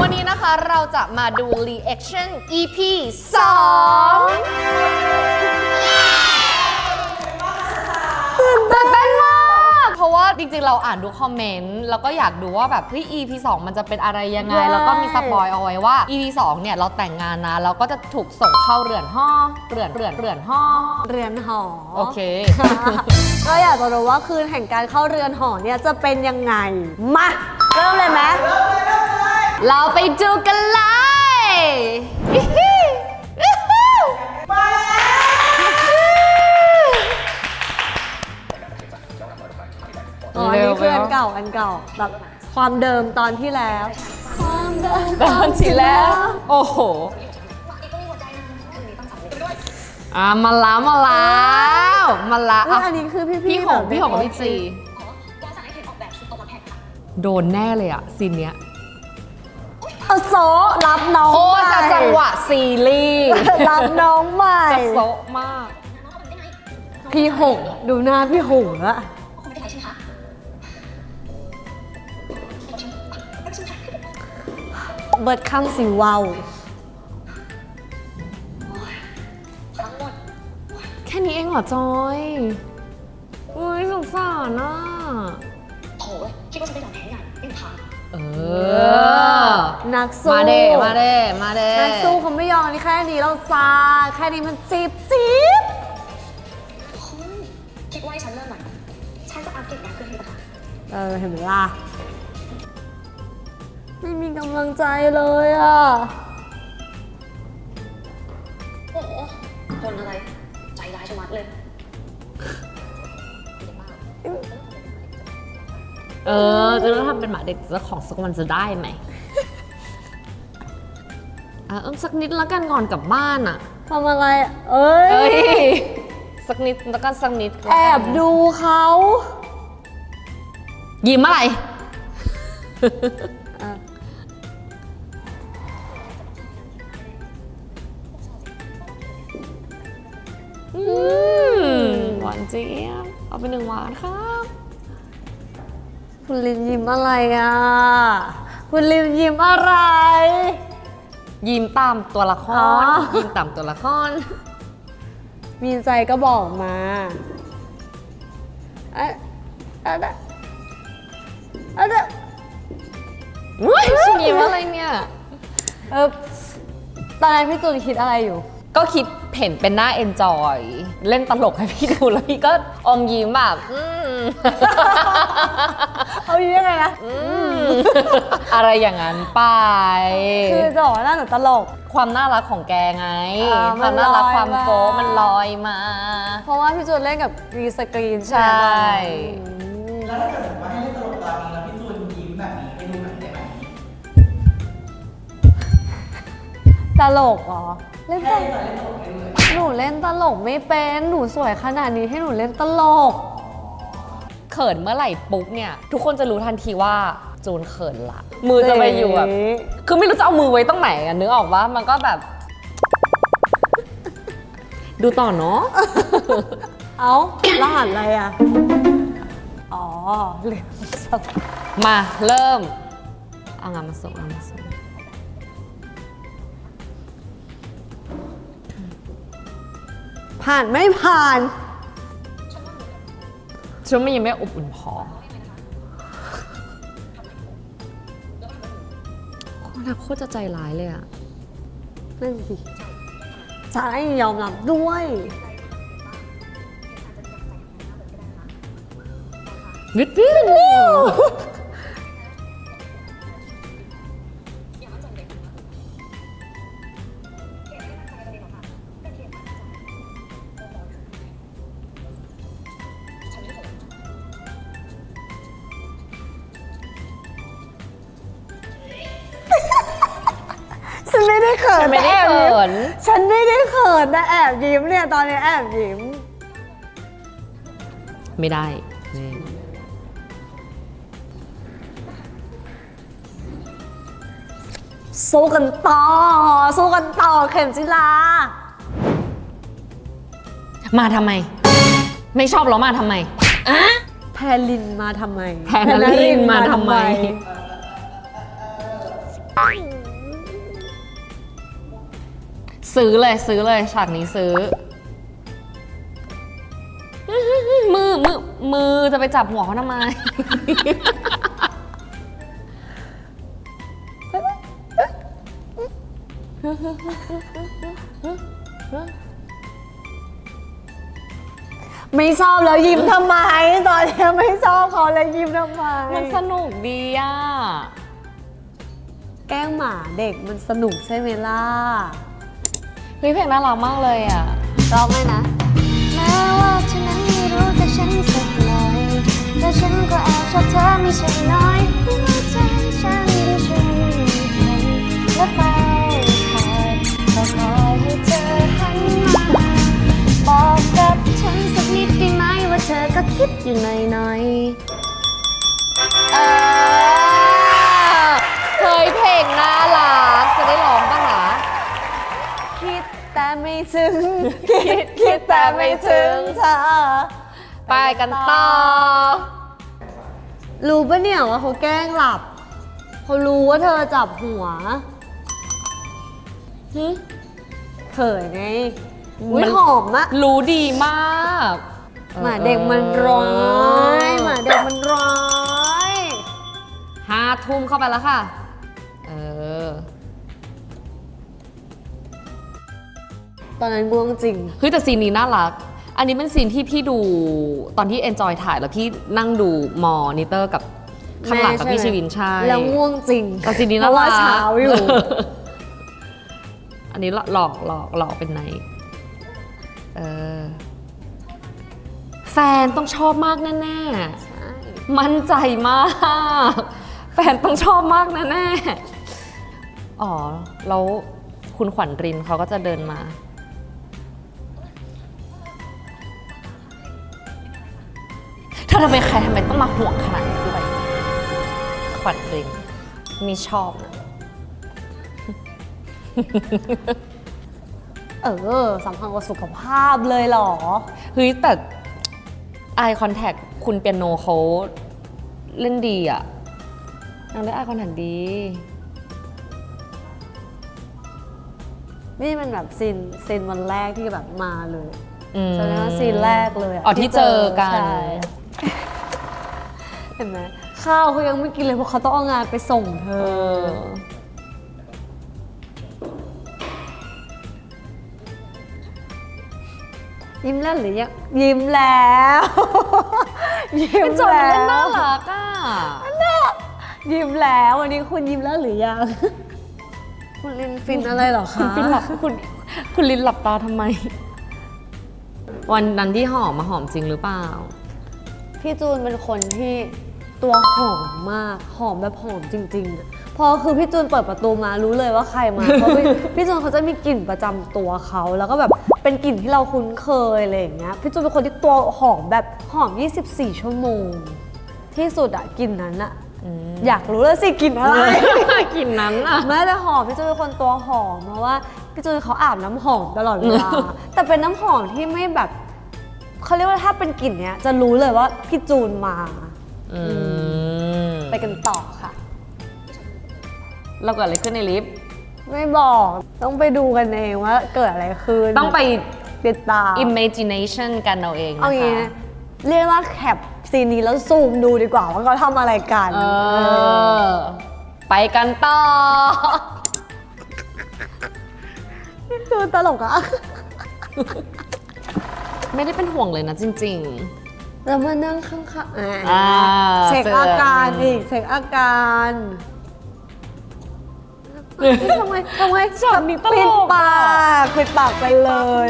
วันนี้นะคะเราจะมาดู reaction EP 2ตื่นเต้นมาก เพราะว่าจริงๆ เราอ่านดูคอมเมนต์ แล้วก็อยากดูว่าแบบเฮ้ย EP 2 มันจะเป็นอะไรยังไงใช่แล้วก็มีสปอยเอาไว้ว่า EP 2 เนี่ย เราแต่งงานนะแล้วก็จะถูกส่งเข้าเรือนห่อเรือนเรือนเรือนห่อเรือนหอ โอเค ก็อยากจะรู้ว่าคืนแห่งการเข้าเรือนหอเนี่ยจะเป็นยังไง มาเริ่มเลยไหมเราไปดูกันเลยอิ๊ฮิอิ๊ฮิอ๋ออันนี่คืออันเก่าอันเก่าแบบความเดิมตอนที่แล้ว ความเดิมตอนที่แล้ว โอ้โห อะมาแล้วมาแล้วมาแล้วเอ้ยอะอันนี้คือพี่พี่หงแบบพี่หงกับในพี่จีวางสั่งให้เคนออกแบบชุดโตมาแพ็คค่ะโดนแน่เลยอะซีนเนี้ยเอาโซะรับน้องโคใหตรม่จะจังหวะซีรีส์รับน้องใหม่ จะโซะมากพี่หงดูหน้าพี่หงอะคงไม่เป็นไรใช่ไหมคะก็ชิมค่ะเบิร์ดข้างสีวาว แค่นี้เองเหรอจอยอุ้ยสงสารอะโถคิดว่าจะเป็นหนังแท้ไงไม่มีทางเออ นักสู้มาเด้มาเด้มาเด้นักสู้เขาไม่ยอมนี่แค่นี้เราซาแค่นี้มันจีบจีบเฮ้ยคิดว่าให้ฉันเริ่มใหม่ฉันจะอัปเกรดงานขึ้นให้ต่างเออเห็นไหมล่ะไม่มีกำลังใจเลยอะ โอ้โหคนอะไรใจร้าย ชะมัดเลย เออ จะต้องทำเป็นหมาเด็กเจ้าของสักวันจะได้ไหมอะเอิมสักนิดแล้วกันก่อนกลับบ้านอะ ทำอะไร เอ้ยเอ้ยสักนิดแล้วก็สักนิดแอบดูเขายิ้มอะไร เจี๊ยบเอาไปหนึ่งหวานครับ คุณลินยิ้มอะไรอะ คุณลินยิ้มอะไร ยิ้มตามตัวละคอ๋ร อ ยิ้มตามตัวละคร มีใจก็บอกมาเอ๊ะเอ๊ะเอ๊ะเอ๊ะเอ๊ะอุ้ยฉันยิ้มอะไรเนี่ย เออตอนนั้นพี่จูนคิดอะไรอยู่ ก็คิด เห็นเป็นหน้าเอนจอย เล่นตลกให้พี่ดูแล้วพี่ก็อมยิ้มแบบอืม เอาอยู่ยังไงนะอืมอะไรอย่างนั้นไป คือจะบอกว่าหน้าหนูตลก ความน่ารักของแกไงอ่าความน่ารักมันลอยความโป๊ะมามั มันลอยมา เพราะว่าพี่จูนเล่นกับรีสกรีนใช่ อืมแล้วถ้าเกิดสมมติว่าให้เล่นตลกตอนนี้แล้วพี่จูนยิ้มแบบนี้ให้ดูหน่อยได้ไหมตลกเหรอ เล่นตลกหนูเล่นตลกไม่เป็น หนูสวยขนาดนี้ให้หนูเล่นตลก เขินเมื่อไหร่ปุ๊บเนี่ย ทุกคนจะรู้ทันทีว่าจูนเขินละ มือจะไปอยู่แบบ คือไม่รู้จะเอามือไว้ตรงไหนอะนึกออกว่ามันก็แบบ ดูต่อเนาะ เอ้ารหัสอะไรอะ อ๋อเรียนสับมาเริ่ม เอางานมาส่งเอางานมาส่ง ผ่านไม่ผ่าน ฉันมันยังไม่อบอุ่นพอ คนน่ะโคตรจะใจร้ายเลยอะนั่นสิใช่ยอมรับด้วยนิดเดี ขินฉันไม่ได้แต่แอบเขิยิ้มนฉันไม่ได้เขินแต่แอบยิ้มเนี่ยตอนนี้แอบยิ้ม ไม่ได้นี่สู้กันต่อ สู้กันต่อเข็มจิลา มาทำไม ไม่ชอบแล้วมาทำไม แพรลินมาทำไมแพรนลินมาทำไม ซื้อเลยซื้อเลยฉากนี้ซื้อ มือมือมือจะไปจับหัวเขาทำไม ไม่ชอบแล้วยิ้มทำไม ตอนนี้ไม่ชอบเขาแล้วยิ้มทำไม มันสนุกดีอะ แกล้งหมาเด็กมันสนุกใช่ไหมล่ะ เฮ้ยเพลงน่ารักมากเลยอะร้องไหมนะแม้ว่าฉันนั้นไม่รู้แต่ฉันสักหน่อยแต่ฉันก็แอบชอบเธอไม่ใช่น้อย ไม่ถึงเธอ ไปกันต่อ รู้ปะเนี่ยว่าเขาแกล้งหลับเขารู้ว่าเธอจับหัวเขินไงอุ้ยมัน หอมอะรู้ดีมากหมาเด็กมันร้ายหมาเด็กมันร้ายห้าทุ่มเข้าไปแล้วค่ะ ตอนนั้นง่วงจริง เฮ้ยแต่ซีนนี้น่ารัก อันนี้เป็นซีนที่พี่ดูตอนที่ Enjoy ถ่ายแล้วพี่นั่งดูมอนิเตอร์กับข้างหลังกับพี่แม่ชีใช่ไหมวินใช่แล้วง่วงจริงแต่ซีนนี้เพน่าราะรัว่ากเช้าอยู่ อันนี้หลอกหลอกหลอกเป็นไนท์เออแฟนต้องชอบมากแน่ๆมั่นใจมาก แฟนต้องชอบมากแน่ๆอ๋อ แล้วคุณขวัญรินเขาก็จะเดินมา เธอทำไมใครทำไมต้องมาห่วงขนาดนี้ด้วย ขวัญรินมีชอบนะ เออสำคัญกับสุขภาพเลยเหรอ เฮ้ยแต่ eye contact คุณเปียโนเขาเล่นดีอะนางได้ eye contact ดี นี่มันแบบซีนซีนวันแรกที่แบบมาเลยอืมแสดงว่าซีนแรกเลยะอ๋อที่เจอกัน ใช่ เห็นไหมข้าวเขายังไม่กินเลยเพราะเขาต้องเอางานไปส่งเธเอออยิ้มแล้วหรือยังยิ้มแล้ว ยิ้มเป็นจนแล้เล่นน่าวรักอะยิ้มแล้ววันนี้คุณยิ้มแล้วหรือยัง คุณลินฟินอะไรเหรอคุณคะฟินหลับคุณคุณลินหลับตาทำไม วันนั้นที่หอมมาหอมจริงหรือเปล่า พี่จูนเป็นคนที่ตัวหอมมาก หอมแบบหอมจริงๆอะพอคือพี่จูนเปิดประตูมารู้เลยว่าใครมาเพราะพี่ พี่จูนเขาจะมีกลิ่นประจำตัวเขาแล้วก็แบบเป็นกลิ่นที่เราคุ้นเคยอะไรอย่างเงี้ยพี่จูนเป็นคนที่ตัวหอมแบบหอม 24 ชั่วโมง ที่สุดอะกลิ่นนั้นอะอยากรู้แล้วสิกลิ่นอะไร กลิ่นนั้นอะแม้แต่หอมพี่จูนเป็นคนตัวหอมเพราะว่าพี่จูนเขาอาบน้ำหอมตลอดเวลา แต่เป็นน้ำหอมที่ไม่แบบ เขาเรียกว่าถ้าเป็นกลิ่นเนี้ยจะรู้เลยว่าพี่จูนมา อืมไปกันต่อค่ะ เราเกิดอะไรขึ้นในลิฟต์ไม่บอกต้องไปดูกันเองว่าเกิดอะไรขึ้นต้องไป ติดตาม imagination กันเอาเองเอานะงี้คะเรียกว่าแคปซีนนี้แล้วซูมดูดีกว่าว่าเขาทำอะไรกันเออ ไปกันต่อ ดูตลกอะ ไม่ได้เป็นห่วงเลยนะจริง แล้วมานั่งข้างๆอ่าอ่าเช็คเสื้ออาการอีกเช็คอาการทำไมทำไมช็อตนี้ตลกอะปิดปากปิดปากไปเลย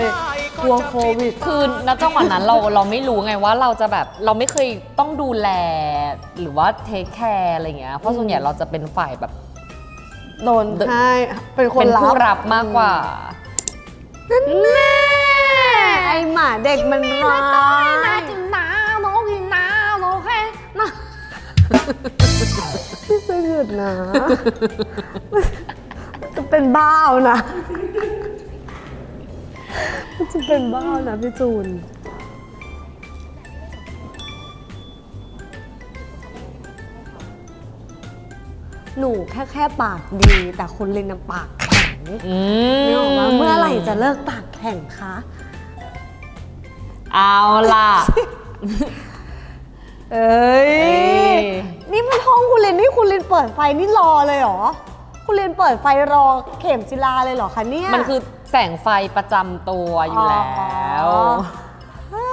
กลัวโควิด ๆ คือณจังหวะนั้นเราเราไม่รู้ไงว่าเราจะแบบเราไม่เคยต้องดูแล หรือว่าเทคแคร์อะไรเงี้ย เพราะส่วนใหญ่เราจะเป็นฝ่ายแบบ โดนให้เป็นคนเป็นรับผู้รับมากกว่าแม่ ไอหมาเด็กมันร้องน่ากินน้าน้องกินน้าน้องแค่น้าพี่สะหยุดนะ จะเป็นบ้าเอานะ จะเป็นบ้าเอานะพี่จูน หนูแค่แค่ปากดี แต่คนเล่นน้ำปากแข็งไม่ออกมาเมื่อไหร่จะเลิกปากแข็งคะ เอาล่ะ เอ้ย เอ้ย นี่มันห้องคุณลินนี่คุณลินเปิดไฟนี่รอเลยเหรอ คุณลินเปิดไฟรอเข็มจิลาเลยเหรอคะเนี่ยมันคือแสงไฟประจำตัวอยู่แล้ว อ๋อ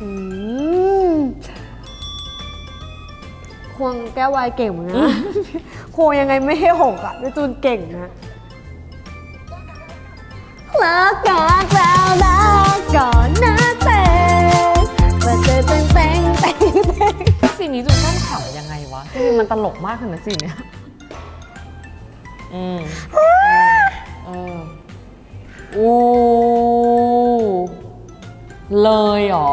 อืมควงแก้ววายเก่งเหมือนกันนะควงยังไงไม่ให้หกอะพี่จูนเก่งนะ รักกันแล้วรักก่อนนะเต้มาเจอเต้งเต้งเต้งเต้งสิ่งนี้จูนตั้งขำยังไงวะจริงๆมันตลกมากเลยนะสิ่งเนี้ยอืมเอออู้เลยเหรอ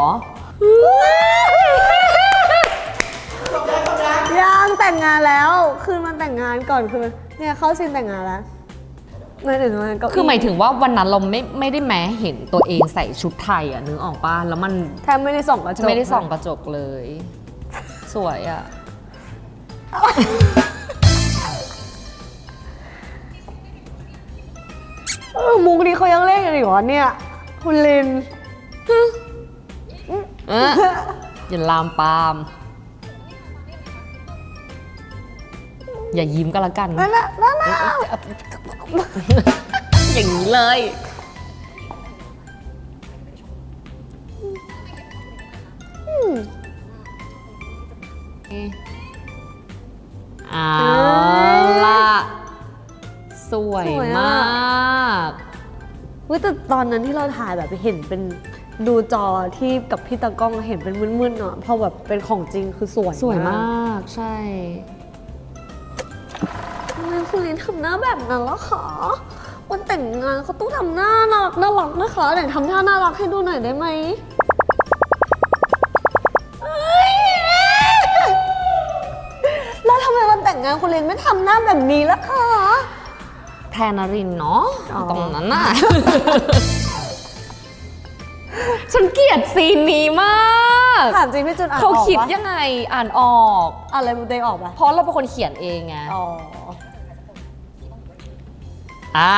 ยังแต่งงานแล้ว คืนมันแต่งงานก่อนคือมันเนี่ยเข้าซีนแต่งงานแล้ว ไม่ถึงมันก็คือหมายถึงว่าวันนั้นเราไม่ไม่ได้แม้เห็นตัวเองใส่ชุดไทยอะนึกออกป่ะแล้วมันแทบไม่ได้ส่องกระจกไม่ได้ส่องกระจกเลย สวยอะเออมุกนี้เขายังเล่นกันอีกเหรอเนี่ยคุณลินเอออย่าลามปาม อย่ายิ้มก็แล้วกันนั่นน่ะนั่นน่ะ อย่างนี้เลย เอาล่ะ สวยมาก เว้ยแต่ตอนนั้นที่เราถ่ายแบบเห็นเป็นดูจอที่กับพี่ตากล้องเห็นเป็นมึนๆเนาะพอแบบเป็นของจริงคือสวยสวยมาก ใช่ทำไม คุณลินทำหน้าแบบนั้นล่ะคะวันแต่งงานเขาต้องทำหน้าน่ารักน่ารักนะคะไหนทำท่าน่ารักให้ดูหน่อยได้ไหมเอ้ยแล้วทำไมวันแต่งงานคุณลินไม่ทำหน้าแบบนี้ล่ะคะ แทนนรินเนาะอ๋อ ตรงนั้นน่ะ ฉันเกลียดซีนนี้มากถามจริงพี่จุนอ่านอเขาอกคิดปะยังไงอ่านออกอ่านอะไรมันเตงออกปะเพราะเราเป็นคนเขียนเองไง อ๋อ อ่า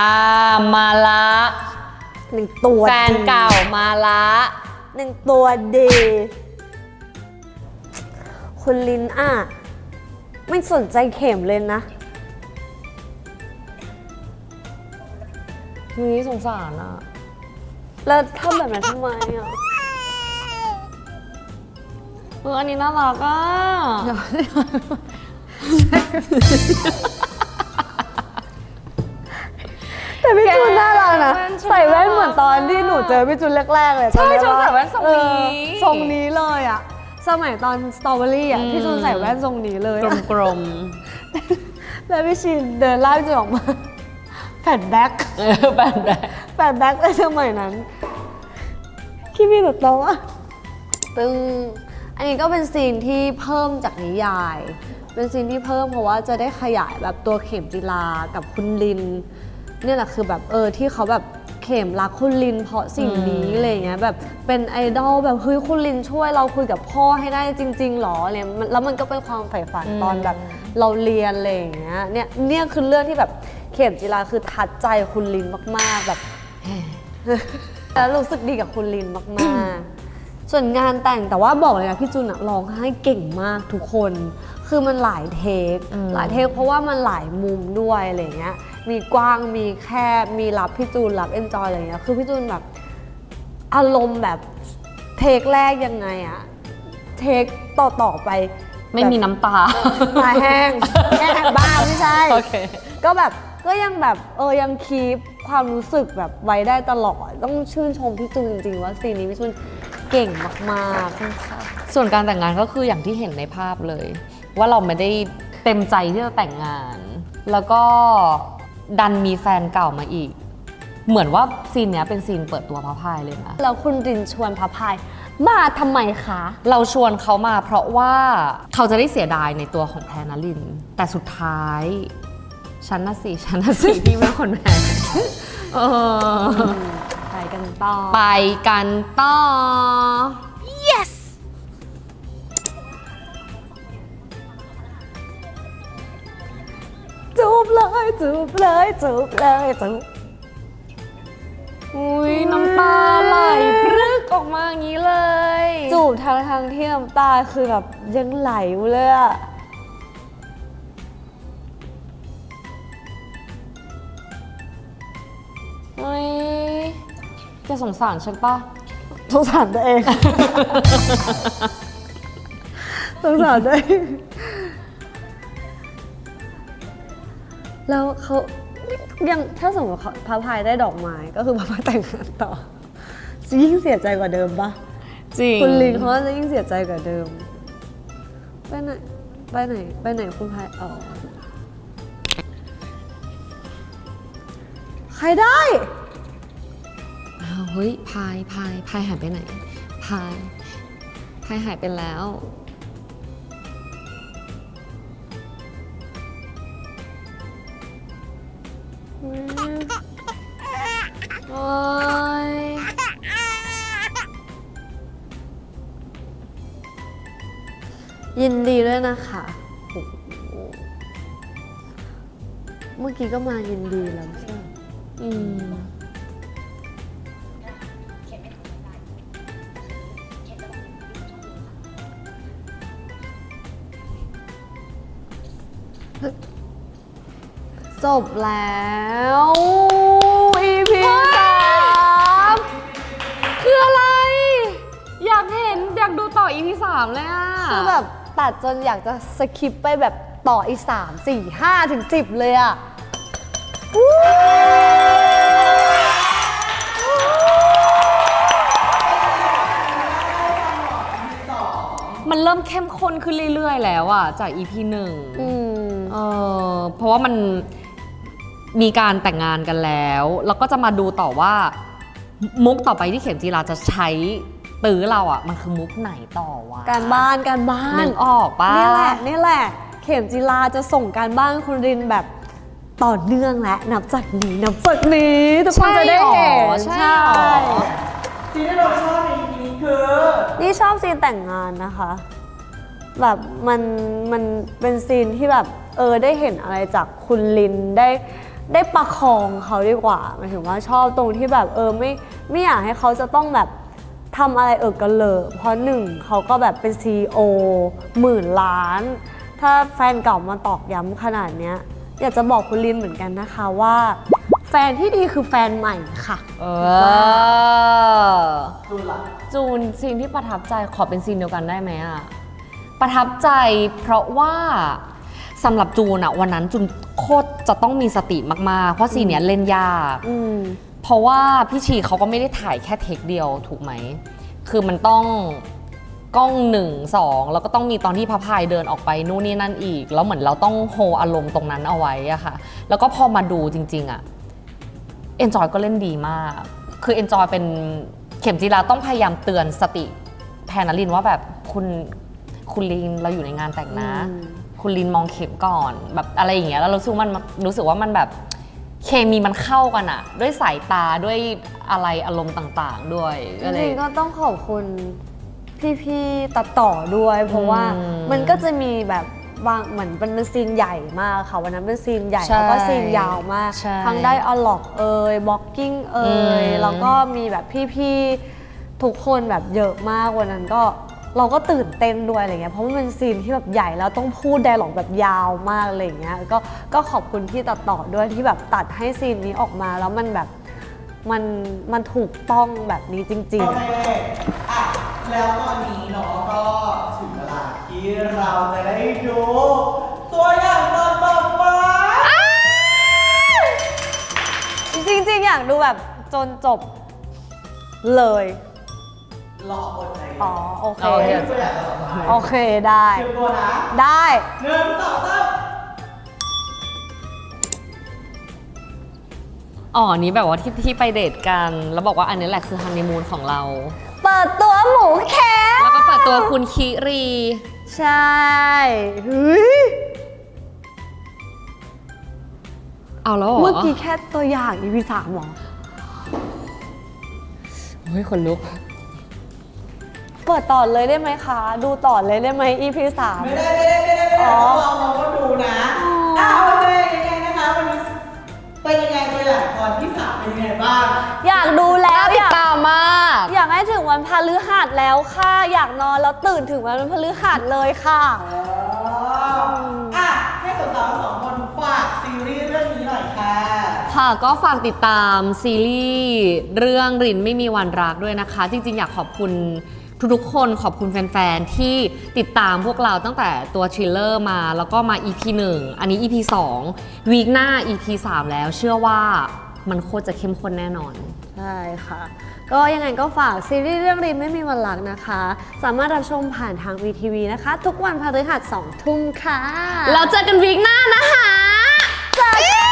มาละหนึ่งตัวแฟนดีเก่ามาละหนึ่งตัวดีคุณลินอะไม่สนใจเข็มเลยนะนี่สงสารอะ แล้วทำแบบนั้นทำไมอะเอออันนี้น่ารักอะ ส่แว่นเหมือนตอนน่ารักที่หนูเจอพี่จูนแรกๆเลยใช่จำได้ชอบปะใส่แว่นทรงนี้ เออทรงนี้เลยอะสมัยตอนสตรอเบอรี่อะอืมพี่จูนใส่แว่นทรงนี้เลยกลอะมกลมแล้วพี่ชินเดินไล่พี่จูนออกมาแผ่นแบ็คๆเออแบบแบบแปดแบ็คในสมัยนั้นคิดมีแต่โตะตึงอันนี้ก็เป็นซีนที่เพิ่มจากนิยาย เป็นซีนที่เพิ่มเพราะว่าจะได้ขยายแบบตัวเข็มจิลากับคุณลิน เนี่ยแหละคือแบบเออที่เขาแบบ เข็มรักคุณลินเพราะสิ่งนี้อะไรอย่างเงี้ยแบบเป็นไอดอลแบบเฮ้ยคุณลินช่วยเราคุยกับพ่อให้ได้จริงๆหรออะไรมันแล้วมันก็เป็นความใฝ่ฝันตอนแบบเราเรียนอะไรอย่างเงี้ยเนี่ยเนี่ยคือเรื่องที่แบบเข็มจิลาคือทัดใจคุณลินมากๆแบบแล้วรู้สึกดีกับคุณลินมากๆส่วนงานแต่งแต่ว่าบอกเลยนะพี่จุนอะร้องไห้เก่งมากทุกคน คือมันหลายเทคอืมหลายเทคเพราะว่ามันหลายมุมด้วยอะไรเงี้ย มีกว้างมีแคบมีรับพี่จูนรับเอนจอยอะไรเงี้ยคือพี่จูนแบบอารมณ์แบบเทคแรกยังไงอะเทคต่อต่อๆไปไม่มีน้ำตาตาแห้งแห้งบ้าไม่ใช่โอเคก็แบบก็ยังแบบเออยังคีปความรู้สึกแบบไว้ได้ตลอด ต้องชื่นชมพี่จูนจริงๆว่าซีนนี้พี่จูนเก่งมากๆ ส่วนการแต่งงานก็คืออย่างที่เห็นในภาพเลย ว่าเราไม่ได้เต็มใจที่จะแต่งงาน แล้วก็ ดันมีแฟนเก่ามาอีก เหมือนว่าซีนเนี้ยเป็นซีนเปิดตัวพระพายเลยนะ แล้วคุณรินชวนพระพายมาทำไมคะ เราชวนเขามาเพราะว่าเขาจะได้เสียดายในตัวของแทนนลิน แต่สุดท้ายฉันน่ะสิฉันน่ะสิที่เป็นคนแพ้เออ ไปกันต่อ ไปกันต่อ เลยจูบเลยจูบเลยจูบอุ้ยน้ำตาไหลพรึกออกมาอย่างนี้เลย จูบทางทางๆที่น้ำตาคือแบบยังไหลอยู่เลยอะเฮ้ยแกสงสารฉันปะสงสารตัวเอง สงสารตัวเอง แล้วเขายังถ้าสมมติเขาพระพายได้ดอกไม้ก็คือพระพายแต่งงานต่อจะยิ่งเสียใจกว่าเดิมปะจริงคุณลินเขาจะยิ่งเสียใจกว่าเดิมไปไหนไปไหนไปไหนคุณพายอ๋อใครได้อ้าวเฮ้ยพายพายพายหายไปไหนพายพายหายไปแล้ว โอ้ยยินดีด้วยนะคะโอ้โหเมื่อกี้ก็มายินดีแล้วใช่ไหมอืม จบแล้ว EP สามคืออะไร อยากเห็น อยากดูต่อ EP สามเลยอะ คือแบบตัดจนอยากจะสคิปไปแบบต่ออีกสามสี่ห้าถึงสิบเลยอะวู้มันเริ่มเข้มข้นขึ้นเรื่อยๆแล้วอะจาก EP หนึ่งอืมเออเพราะว่ามัน มีการแต่งงานกันแล้ว แล้วก็จะมาดูต่อว่า มุกต่อไปที่เข็มจีราจะใช้ตื้อเราอะ มันคือมุกไหนต่อวะการบ้านการบ้านนึกออกปะนี่แหละนี่แหละ เข็มจีลาจะส่งการบ้านคุณรินแบบต่อเนื่องและนับจากนี้นับจากนี้ทุกคนจะได้เห็นใช่หรอซีนที่เราชอบใน EP นี้คือนี่ชอบซีนแต่งงานนะคะ แบบมันมันเป็นซีนที่แบบเออได้เห็นอะไรจากคุณลินได้ ได้ประคองเขาดีกว่าหมายถึงว่าชอบตรงที่แบบเออไม่ไม่อยากให้เขาจะต้องแบบทำอะไรเออกันเลยเพราะหนึ่งเขาก็แบบเป็น CEO หมื่นล้าน ถ้าแฟนเก่ามาตอกย้ำขนาดเนี้ย อยากจะบอกคุณลินเหมือนกันนะคะว่า แฟนที่ดีคือแฟนใหม่ค่ะ เออดูหลังจูนซีนที่ประทับใจขอเป็นซีนเดียวกันได้ไหมอะประทับใจเพราะว่า สำหรับจูนอะวันนั้นจูนโคตรจะต้องมีสติมาก ๆ เพราะซีนเนี้ยเล่นยาก อืม เพราะว่าพี่ชีเขาก็ไม่ได้ถ่ายแค่เทคเดียวถูกไหม คือมันต้องกล้องหนึ่งสองแล้วก็ต้องมีตอนที่พระพายเดินออกไปนู่นนี่นั่นอีก แล้วเหมือนเราต้องโฮอารมณ์ตรงนั้นเอาไว้อะค่ะ แล้วก็พอมาดูจริง ๆอะเอนจอยก็เล่นดีมาก คือเอนจอยเป็นเข็มจีราต้องพยายามเตือนสติแทนนลินว่าแบบคุณคุณลินเราอยู่ในงานแต่งนะ อืม คุณลินมองเข็มก่อน แบบอะไรอย่างเงี้ยแล้วเรารู้สึกว่ามันรู้สึกว่ามันแบบเคมีมันเข้ากันอะด้วยสายตาด้วยอะไรอารมณ์ต่างๆ ด้วยจก็เลย ริงๆก็ต้องขอบคุณพี่ๆตัดต่อด้วย เพราะว่าอืมมันก็จะมีแบบบางเหมือนเป็นเป็นซีนใหญ่มากค่ะวันนั้นเป็นซีนใหญ่ใช่แล้วก็ซีนยาวมากใช่ทั้งได้อล็อกเอ่ยบล็อกกิ้งเอ่อืยม แล้วก็มีแบบพี่ๆทุกคนแบบเยอะมากวันนั้นก็ เราก็ตื่นเต้นด้วยอะไรเงี้ยเพราะมันเป็นซีนที่แบบใหญ่แล้วต้องพูดไดร์ล็อกแบบยาวมากอะไรเงี้ยก็ก็ขอบคุณพี่ตัดต่อด้วยที่แบบตัดให้ซีนนี้ออกมาแล้วมันแบบมันมันถูกต้องแบบนี้จริง โอๆ เคอะแล้วตอนนี้เนาะก็ถึงเวลาที่เราจะได้ดูตัวอย่างตอนต่อไปจริงๆ อยากดูแบบจนจบเลย รออดใจอ๋อ โอเคโอเคตัวอย่างตอนต่อไปโอเคได้ เตรียมตัวนะได้หนึ่งสองสามอ๋ออันนี้แบบว่าที่ที่ไปเดทกัน แล้วบอกว่าอันนี้แหละคือฮันนีมูนของเรา เปิดตัวหมูแคมแล้วก็เปิดตัวคุณคิรี ใช่เฮ้ยเอาแล้วเหรอเมื่อกี้แค่ตัวอย่าง EP สามหรอ เฮ้ยคนลุก เปิดต่อเลยได้ไหมคะ ดูต่อเลยได้ไหม EP สาม ไม่ได้ไม่ได้ไม่ได้ไม่ได้อ๋อต้องลองเราก็ดูนะอะโอเคยังไงนะคะวันนี้เป็นยังไงบ้าง อยากดูแล้วน่าติอดยากตามมาก อยากให้ถึงวันพฤหัสแล้วค่ะ อยากนอนแล้วตื่นถึงวันพฤหัสเลยค่ะ อ๋ออะให้สาวๆสองคนฝากซีรีส์เรื่องนี้หน่อยค่ะ ค่ะก็ฝากติดตามซีรีส์เรื่องรินไม่มีวันรักด้วยนะคะ จริงๆ อยากขอบคุณ ทุกๆคนขอบคุณแฟนๆ ที่ติดตามพวกเราตั้งแต่ตัวทริลเลอร์มา แล้วก็มา EP 1 อันนี้ EP 2 วีคหน้า EP 3 แล้วเชื่อว่ามันโคตรจะเข้มข้นแน่นอน ใช่ค่ะ ก็ยังไงก็ฝากซีรีส์เรื่องริมไม่มีวันหลักนะคะ สามารถรับชมผ่านทาง VTV นะคะ ทุกวันพฤหัส2ทุ่มค่ะเราเจอกันวีคหน้านะคะ เจอกัน